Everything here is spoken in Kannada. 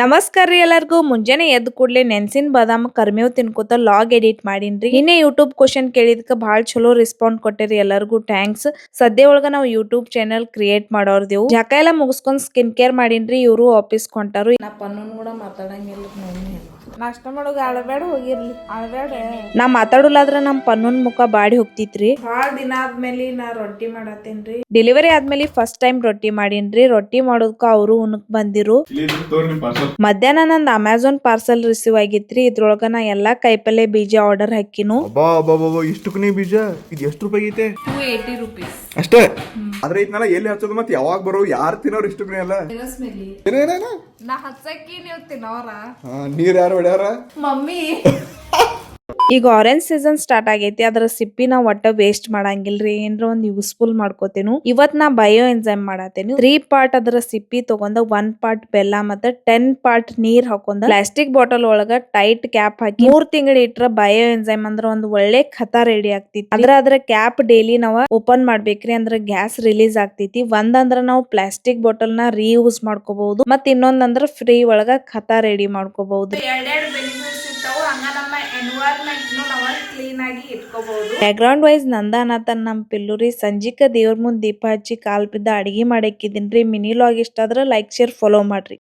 ನಮಸ್ಕಾರ ರೀ ಎಲ್ಲರಿಗೂ. ಮುಂಜಾನೆ ಎದ್ದ ಕೂಡಲೇ ನೆನ್ಸಿನ ಬಾದಾಮ್ ಕರ್ಮೇವ್ ತಿನ್ಕೋತ ಲಾಗ್ ಎಡಿಟ್ ಮಾಡೀನ್ರಿ. ಇನ್ನೇ ಯೂಟ್ಯೂಬ್ ಕ್ವಶನ್ ಕೇಳಿದಕ್ಕೆ ಭಾಳ ಚಲೋ ರೆಸ್ಪಾಂಡ್ ಕೊಟ್ಟಿರಿ ಎಲ್ಲರಿಗೂ. ಥ್ಯಾಂಕ್ಸ್ ಸದ್ಯ ಒಳಗ ನಾವು ಯೂಟ್ಯೂಬ್ ಚಾನೆಲ್ ಕ್ರಿಯೇಟ್ ಮಾಡೋರ್ದೇವು ಜಾಕ ಎಲ್ಲ ಮುಗಿಸ್ಕೊಂಡ್ ಸ್ಕಿನ್ ಕೇರ್ ಮಾಡೀನ್ರಿ. ಇವರು ಆಫೀಸ್ ಕೊಂಟಾರು ನಾ ಪನ್ನೂನ್ ಕೂಡ ಮಾತಾಡಂಗಿಲ್ಲ ನಾಷ್ಟ ಮಾಡೋಗ ಅಳಬೇಡ ಹೋಗಿರ್ಲಿ. ಅಳಬೇಡ ನಾ ಮಾತಾಡಲಾದ್ರ ನಮ್ ಪನ್ನೂನ್ ಮುಖ ಬಾಡಿ ಹೋಗ್ತಿತ್ರಿ. ಭಾಳ ದಿನ ಆದ್ಮೇಲೆ ನಾ ರೊಟ್ಟಿ ಮಾಡತ್ತೇನ್ರಿ ಡೆಲಿವರಿ ಆದ್ಮೇಲೆ ಫಸ್ಟ್ ಟೈಮ್ ರೊಟ್ಟಿ ಮಾಡೀನ್ರಿ. ರೊಟ್ಟಿ ಮಾಡೋದಕ್ಕ ಅವರು ಉಣಕ್ ಬಂದಿರು. ಮಧ್ಯಾಹ್ನ ನಂದು ಅಮೆಝಾನ್ ಪಾರ್ಸೆಲ್ ರಿಸೀವ್ ಆಗಿತ್ರಿ. ಇದ್ರೊಳಗ ನಾ ಎಲ್ಲಾ ಕಾಯಿಪಲ್ಲೆ ಬೀಜ ಆರ್ಡರ್ ಹಾಕಿನು. ಅಬ್ಬಾ ಅಬ್ಬಾ ಅಬ್ಬಾ ಇಷ್ಟಕ್ಕೂ ಬೀಜ? ಇದು ಎಷ್ಟು ರೂಪಾಯಿ ಐತೆ? ಟೂ ಏಯ್ಟಿ ರುಪೀಸ್ ಅಷ್ಟೇ? ಆದ್ರೆ ಇದನ್ನೆಲ್ಲ ಎಲ್ಲಿ ಹಚ್ಚೋದು ಮತ್ತೆ ಯಾವಾಗ ಬರೋ ಯಾರು ತಿನ್ನೋರು ಇಷ್ಟು ಎಲ್ಲ ಏನೇನೇನ ನಾ ಹಚ್ಚಕ್ಕಿ ನೀವು ತಿನ್ನೋರ? ಹಾ ನೀರ್ ಯಾರು ಹೊಡ್ಯಾರ? ಮಮ್ಮಿ. ಈಗ ಆರೆಂಜ್ ಸೀಸನ್ ಸ್ಟಾರ್ಟ್ ಆಗೈತಿ, ಅದರ ಸಿಪ್ಪಿ ನಾ ಒಟ್ಟ ವೇಸ್ಟ್ ಮಾಡಂಗಿಲ್ರಿ, ಏನ್ರ ಒಂದ್ ಯೂಸ್ಫುಲ್ ಮಾಡ್ಕೋತೇನು. ಇವತ್ ನಾ ಬಯೋ ಎಂಜೈಮ್ ಮಾಡತ್ತೇನು ತ್ರೀ ಪಾರ್ಟ್ ಅದರ ಸಿಪ್ಪಿ ತಗೊಂಡ ಒನ್ ಪಾರ್ಟ್ ಬೆಲ್ಲ ಮತ್ತೆ ಟೆನ್ ಪಾರ್ಟ್ ನೀರ್ ಹಾಕೊಂಡ ಪ್ಲಾಸ್ಟಿಕ್ ಬಾಟಲ್ ಒಳಗ ಟೈಟ್ ಕ್ಯಾಪ್ ಹಾಕಿ, ಮೂರ್ ತಿಂಗಳ ಇಟ್ರ ಬಯೋ ಎಂಜೈಮ್ ಅಂದ್ರ ಒಂದ್ ಒಳ್ಳೆ ಖತ ರೆಡಿ ಆಗ್ತಿತ್ತು ಅಂದ್ರ ಅದ್ರ ಕ್ಯಾಪ್ ಡೈಲಿ ನಾವ್ ಓಪನ್ ಮಾಡ್ಬೇಕ್ರಿ, ಅಂದ್ರ ಗ್ಯಾಸ್ ರಿಲೀಸ್ ಆಗ್ತೈತಿ. ಒಂದಂದ್ರ ನಾವು ಪ್ಲಾಸ್ಟಿಕ್ ಬಾಟಲ್ನ ರೀಯೂಸ್ ಮಾಡ್ಕೋಬಹುದು ಮತ್ ಇನ್ನೊಂದಂದ್ರ ಫ್ರೀ ಒಳಗ ಖತ ರೆಡಿ ಮಾಡ್ಕೋಬಹುದು. ನಮ್ಮ ಎನ್ವೈರ್ಮೆಂಟ್ ನಾವ ಕ್ಲೀನ್ ಆಗಿ ಇಟ್ಕೋಬಹುದು ಬ್ಯಾಕ್ ಗ್ರೌಂಡ್ ವೈಸ್ ನಂದಾನಾಥನ್, ನಮ್ ಪಿಲ್ಲುರಿ ಸಂಜಿಕ ದೇವ್ರ ಮುಂದ್ ದೀಪ ಹಚ್ಚಿ ಕಾಲ್ ಬಿದ್ದ ಅಡಿಗೆ ರೀ ಮಿನಿ ಲಾಗ್ ಇಷ್ಟ ಆದ್ರೆ ಲೈಕ್ ಶೇರ್ ಫಾಲೋ ಮಾಡ್ರಿ.